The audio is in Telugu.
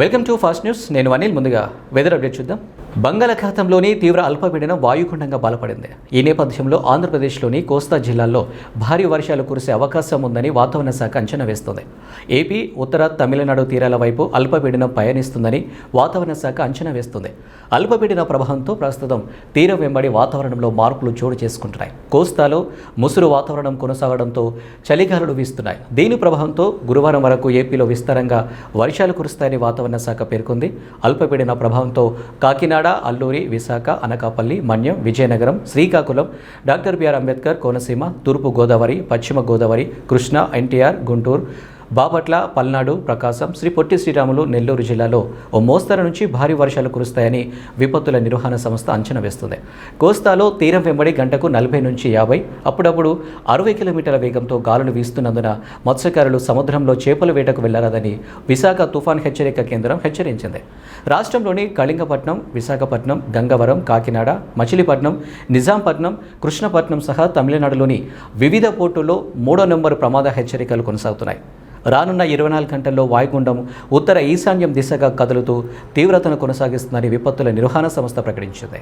వెల్కమ్ టు ఫాస్ట్ న్యూస్ నేను అనిల్ ముందుగా వెదర్ అప్డేట్ చూద్దాం. బంగాళాఖాతంలోని తీవ్ర అల్పపీడనం వాయుగుండంగా బలపడింది. ఈ నేపథ్యంలో ఆంధ్రప్రదేశ్లోని కోస్తా జిల్లాల్లో భారీ వర్షాలు కురిసే అవకాశం ఉందని వాతావరణ శాఖ అంచనా వేస్తోంది. ఏపీ ఉత్తర తమిళనాడు తీరాల వైపు అల్పపీడనం పయనిస్తుందని వాతావరణ శాఖ అంచనా వేస్తుంది. అల్పపీడన ప్రభావంతో ప్రస్తుతం తీరం వెంబడి వాతావరణంలో మార్పులు చోటు చేసుకుంటున్నాయి. కోస్తాలో ముసురు వాతావరణం కొనసాగడంతో చలిగాలులు వీస్తున్నాయి. దీని ప్రభావంతో గురువారం వరకు ఏపీలో విస్తారంగా వర్షాలు కురుస్తాయని వాతావరణ శాఖ పేర్కొంది. అల్పపీడన ప్రభావంతో Kakinada Alluri Visakha Anakapalli Manyam Vizianagaram Srikakulam doctor B R Ambedkar Konaseema తూర్పు గోదావరి పశ్చిమ గోదావరి కృష్ణా ఎన్టీఆర్ గుంటూరు బాపట్ల పల్నాడు ప్రకాశం శ్రీ పొట్టి శ్రీరాములు నెల్లూరు జిల్లాలో ఓ మోస్తరు నుంచి భారీ వర్షాలు కురుస్తాయని విపత్తుల నిర్వహణ సంస్థ అంచనా వేస్తుంది. కోస్తాలో తీరం వెంబడి గంటకు నలభై నుంచి యాభై అప్పుడప్పుడు అరవై కిలోమీటర్ల వేగంతో గాలులు వీస్తున్నందున మత్స్యకారులు సముద్రంలో చేపల వేటకు వెళ్ళరాదని విశాఖ తుఫాన్ హెచ్చరిక కేంద్రం హెచ్చరించింది. రాష్ట్రంలోని కళింగపట్నం విశాఖపట్నం గంగవరం కాకినాడ మచిలీపట్నం నిజాంపట్నం కృష్ణపట్నం సహా తమిళనాడులోని వివిధ పోర్టుల్లో మూడో నెంబరు ప్రమాద హెచ్చరికలు కొనసాగుతున్నాయి. రానున్న ఇరవై నాలుగు గంటల్లో వాయుగుండం ఉత్తర ఈశాన్యం దిశగా కదులుతూ తీవ్రతను కొనసాగిస్తుందని విపత్తుల నిర్వహణ సంస్థ ప్రకటించింది.